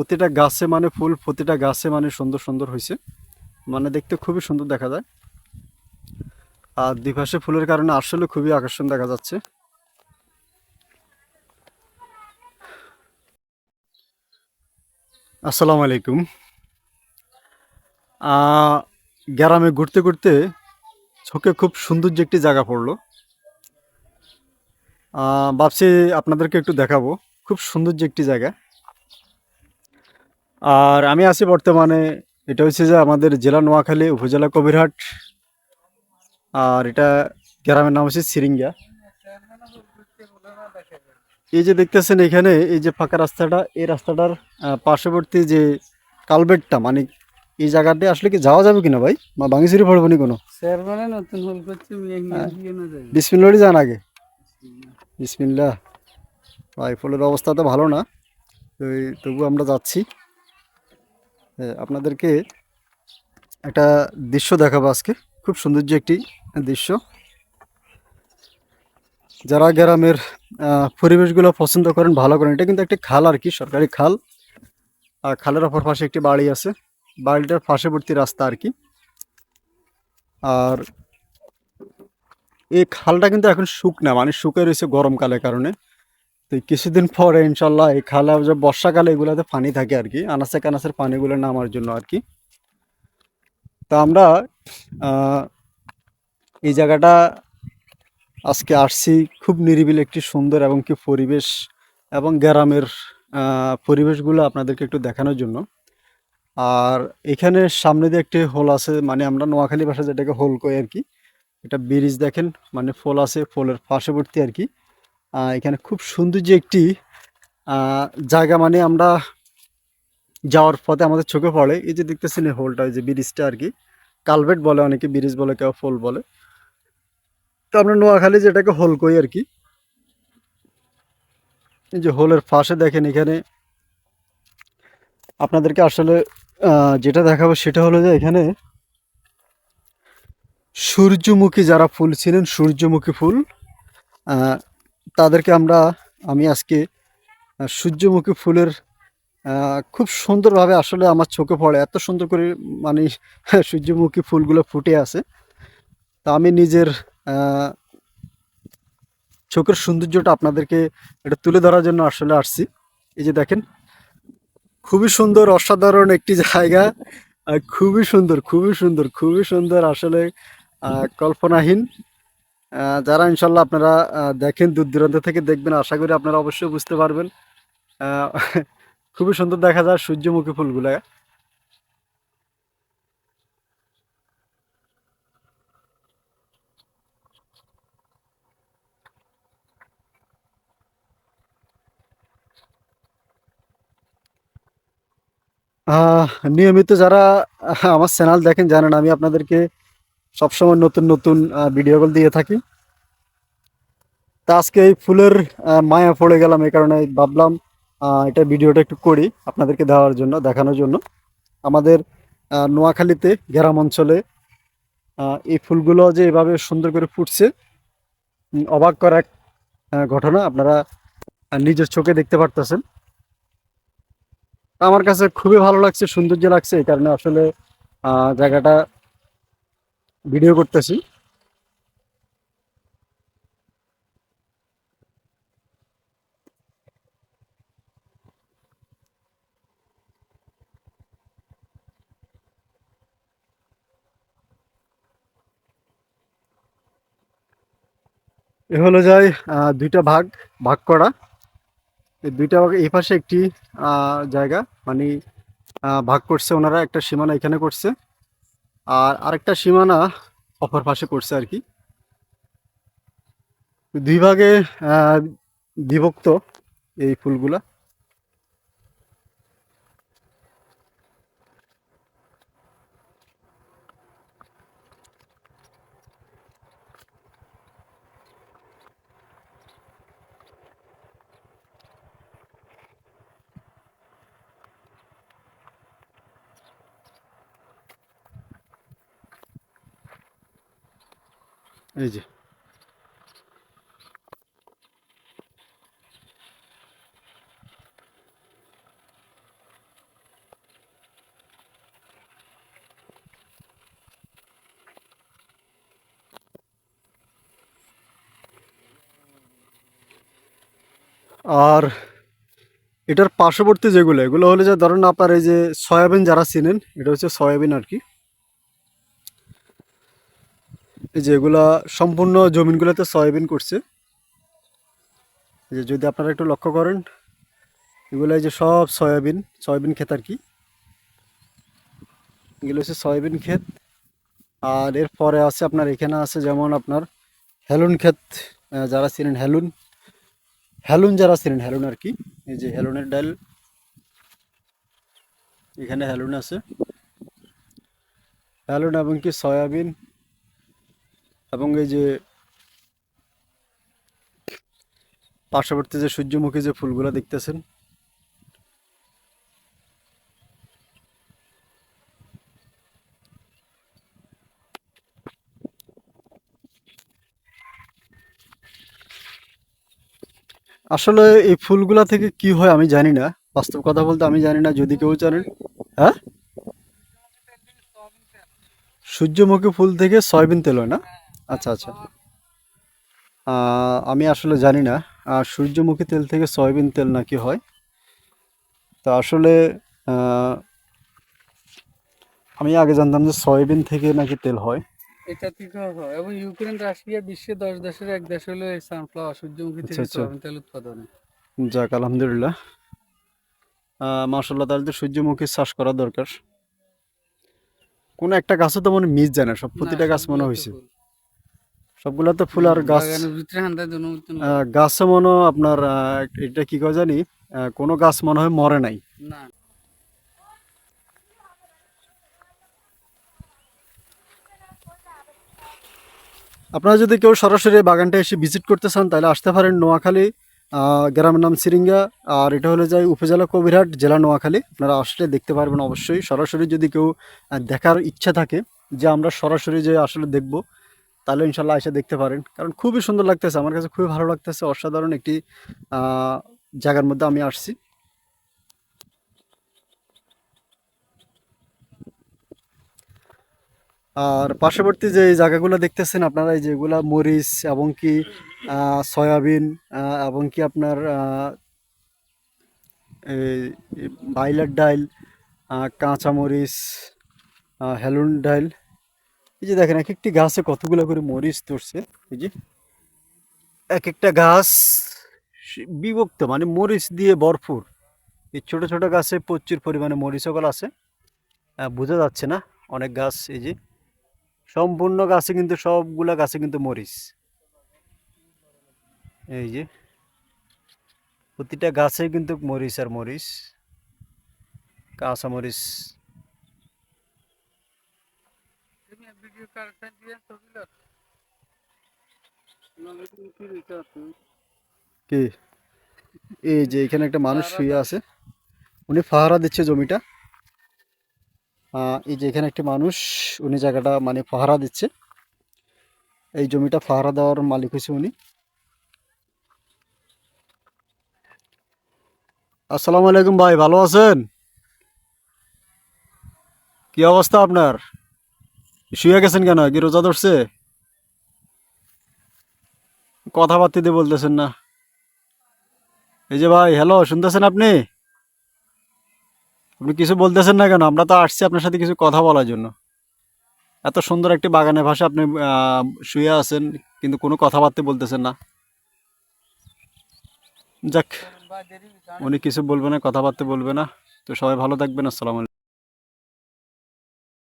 প্রতিটা গাছে মানে ফুল, প্রতিটা গাছে মানে সুন্দর সুন্দর হয়েছে মানে দেখতে খুবই সুন্দর দেখা যায়। আর দুই পাশে ফুলের কারণে আসলে খুবই আকর্ষণ দেখা যাচ্ছে। আসসালামু আলাইকুম। গ্রামে ঘুরতে ঘুরতে চোখে খুব সৌন্দর্য একটি জায়গা পড়ল। ভাবছি আপনাদেরকে একটু দেখাবো। খুব সৌন্দর্য একটি জায়গা। আর আমি আছি বর্তমানে এটা হচ্ছে যে আমাদের জেলা নোয়াখালী উপজেলা কবিরহাট আর এটা গ্রামের নাম হচ্ছে সিরিঙ্গা। এই যে দেখতেছেন এখানে এই যে ফাঁকা রাস্তাটা এই রাস্তাটার পার্শ্ববর্তী যে কালবেটটা মানে এই জায়গাতে আসলে কি যাওয়া যাবে কিনা ভাই? মা বাঙিচুরি পড়ব নি কোনো বিসমিল্লাহরই যান আগে। বিসমিল্লা ভাই ফুলের অবস্থা তো ভালো না তো তবু আমরা যাচ্ছি। আপনাদেরকে একটা দৃশ্য দেখাবো আজকে। খুব সৌন্দর্য একটি দৃশ্য। যারা গ্রামের পরিবেশগুলো পছন্দ করেন, ভালো করেন, এটা কিন্তু একটি খাল আর কি, সরকারি খাল। আর খালের অপর পাশে একটি বাড়ি আছে। বাড়িটার পার্শ্ববর্তী রাস্তা আর কি। আর এই খালটা কিন্তু এখন শুকনা মানে শুকে রয়েছে গরমকালের কারণে। তো কিছুদিন পরে ইনশাল্লাহ এই খালে যে বর্ষাকালে এগুলাতে পানি থাকে আর কি, আনাচে কানাচের পানিগুলো নামার জন্য আর কি। তা আমরা এই জায়গাটা আজকে আসছি খুব নিরিবিলি একটি সুন্দর এবং কি পরিবেশ এবং গ্রামের পরিবেশগুলো আপনাদেরকে একটু দেখানোর জন্য। আর এখানে সামনে দিয়ে একটি হোল আছে মানে আমরা নোয়াখালী ভাষা যেটাকে হোল কই আর কি, এটা ব্রিজ দেখেন মানে ফোল আছে, ফোলের পার্শ্ববর্তী আর কি। এখানে খুব সুন্দর যে একটি জায়গা মানে আমরা যাওয়ার পথে আমাদের চোখে পড়ে। এই যে দেখতেছেন এই হোলটা ওই যে ব্রিজটা আর কি। কালভেট বলে, অনেকে ব্রিজ বলে, কেউ ফল বলে। তো আমরা নোয়াখালী যেটাকে হোল কই আর কি। এই যে হোলের পাশে দেখেন এখানে আপনাদেরকে আসলে যেটা দেখাবো সেটা হলো যে এখানে সূর্যমুখী যারা ফুল ছিলেন, সূর্যমুখী ফুল তাদেরকে আমরা, আমি আজকে সূর্যমুখী ফুলের খুব সুন্দরভাবে আসলে আমার চোখে পড়ে। এত সুন্দর করে মানে সূর্যমুখী ফুলগুলো ফুটে আছে। তা আমি নিজের চোখের সৌন্দর্যটা আপনাদেরকে এটা তুলে ধরার জন্য আসলে আসছি। এই যে দেখেন, খুবই সুন্দর, অসাধারণ একটি জায়গা। খুবই সুন্দর খুবই সুন্দর খুবই সুন্দর আসলে কল্পনাহীন। যারা ইনশাল্লাহ আপনারা দেখেন দূর দূরান্ত থেকে দেখবেন, আশা করি আপনারা অবশ্যই বুঝতে পারবেন। খুবই সুন্দর দেখা যায় সূর্যমুখী ফুলগুলা। নিয়মিত যারা আমার চ্যানেল দেখেন, জানেন আমি আপনাদেরকে সবসময় নতুন নতুন ভিডিওগুলো দিয়ে থাকি। তা আজকে এই ফুলের মায়া পড়ে গেলাম এই কারণে ভাবলাম এটা ভিডিওটা একটু করি আপনাদেরকে দেওয়ার জন্য, দেখানোর জন্য। আমাদের নোয়াখালীতে গ্রাম অঞ্চলে এই ফুলগুলো যে এভাবে সুন্দর করে ফুটছে অবাক করা এক ঘটনা, আপনারা নিজের চোখে দেখতে পারতেছেন। আমার কাছে খুবই ভালো লাগছে, সৌন্দর্য লাগছে, এই কারণে আসলে জায়গাটা ভিডিও করতেছি। এ হলো যায় দুইটা ভাগ ভাগ করা। এই দুইটা ভাগ, এই পাশে একটি জায়গা মানে ভাগ করছে ওনারা, একটা সীমানা এখানে করছে। আর আরেকটা সীমানা অপর পাশে করছে আর কি। দুই ভাগে বিভক্ত এই ফুলগুলা। এই যে। আর এটার পার্শ্ববর্তী যেগুলো, এগুলো হলে যে ধরেন আপনার এই যে সয়াবিন যারা চিনেন, এটা হচ্ছে সয়াবিন আর কি। এই যে সম্পূর্ণ জমিনগুলোতে সয়াবিন করছে। যে যদি আপনারা একটু লক্ষ্য করেন, এগুলো যে সব সয়াবিন সয়াবিন ক্ষেত আর কি। এগুলো হচ্ছে সয়াবিন ক্ষেত। আর এরপরে আছে আপনার, এখানে আছে যেমন আপনার হেলুন ক্ষেত যারা চিনেন হেলুন হেলুন যারা চিনেন হেলুন আর কি। এই যে হেলুনের ডাল, এখানে হেলুন আছে। হেলুন এবং কি সয়াবিন এবং এই যে পার্শ্ববর্তী যে সূর্যমুখী যে ফুলগুলো দেখতেছেন, আসলে এই ফুলগুলা থেকে কি হয় আমি জানি না। বাস্তব কথা বলতে আমি জানি না, যদি কেউ জানেন হ্যাঁ? সূর্যমুখী ফুল থেকে সয়াবিন তেল হয় না? আচ্ছা আচ্ছা। আমি আসলে জানি না। সূর্যমুখী তেল থেকে সয়াবিন তেল নাকি হয়? তা আসলে আমি আগে জানতাম যে সয়াবিন থেকে নাকি তেল হয়। এটা থেকে হয়। এবং ইউক্রেন রাশিয়া বিশ্বে দশ দেশের এক দেশ হলো এই সানফ্লাওয়ার সূর্যমুখী থেকে আচ্ছা, আচ্ছা। সয়াবিন তেল উৎপাদনে। যাক আলহামদুলিল্লাহ। মাসাল্লাহ তাহলে তো সূর্যমুখী চাষ করা দরকার। কোনো একটা গাছও তো মনে মিস যায় না সব প্রতিটা গাছ মনে হয়েছে সবগুলা তো ফুল আর গাছ। গাছও মনে আপনার এটা কি কয় জানি কোনো গাছ মনে হয় মরে নাই। আপনারা যদি কেউ সরাসরি বাগানটা এসে ভিজিট করতে চান তাহলে আসতে পারেন নোয়াখালী আহ, গ্রামের নাম সিরিঙ্গা আর এটা হলো যায় উপজেলা কবিরহাট জেলা নোয়াখালী। আপনারা আসলে দেখতে পারবেন অবশ্যই। সরাসরি যদি কেউ দেখার ইচ্ছা থাকে যে আমরা সরাসরি যে আসলে দেখব তাহলে ইনশাল্লাহ এসে দেখতে পারেন। কারণ খুবই সুন্দর লাগতেছে আমার কাছে খুবই ভালো লাগতেছে। অসাধারণ একটি জায়গার মধ্যে আমি আসছি। আর পার্শ্ববর্তী যে জায়গাগুলো দেখতেছেন আপনারা এই যেগুলা মরিচ এবং কি সয়াবিন এবং কি আপনার বাইলার ডাইল আহ, কাঁচা মরিচ আহ, হেলুন ডাইল এই যে দেখেন এক একটি গাছে কতগুলো করে মরিচ ধরছে? এই যে এক একটা গাছ বিভক্ত মানে মরিচ দিয়ে ভরপুর। এই ছোট ছোট গাছে প্রচুর পরিমাণে মরিচ সকল আছে বোঝা যাচ্ছে না অনেক গাছ, এই যে সম্পূর্ণ গাছে কিন্তু সবগুলা গাছে কিন্তু মরিচ। এই যে প্রতিটা গাছে কিন্তু মরিচ আর মরিচ, কাঁচা মরিচ। দিয়ে ছবি লো নাহলে তুমি কি? এই যে এখানে একটা মানুষ শুয়ে আছে। উনি ফাহারা দিচ্ছে জমিটা। এই যে এখানে একটি মানুষ উনি জায়গাটা মানে ফাহারা দিচ্ছে। এই জমিটা ফাহারা দেওয়ার মালিক হয়েছে উনি। আসসালামু আলাইকুম ভাই ভালো আছেন? কি অবস্থা আপনার? শুয়ে গেছেন কেন? কি রোজা ধরছে? কথাবার্তা দিয়ে বলতেছেন না। এই যে ভাই হ্যালো শুনতেছেন আপনি? আপনি কিছু বলতেছেন না কেন? আমরা তো আসছি আপনার সাথে কিছু কথা বলার জন্য। এত সুন্দর একটি বাগানের ভাষা আপনি শুয়ে আছেন, কিন্তু কোনো কথাবার্তা বলতেছেন না। যাক, উনি কিছু বলবে না, কথাবার্তা বলবে না। তো সবাই ভালো থাকবেন, আসসালামু আলাইকুম।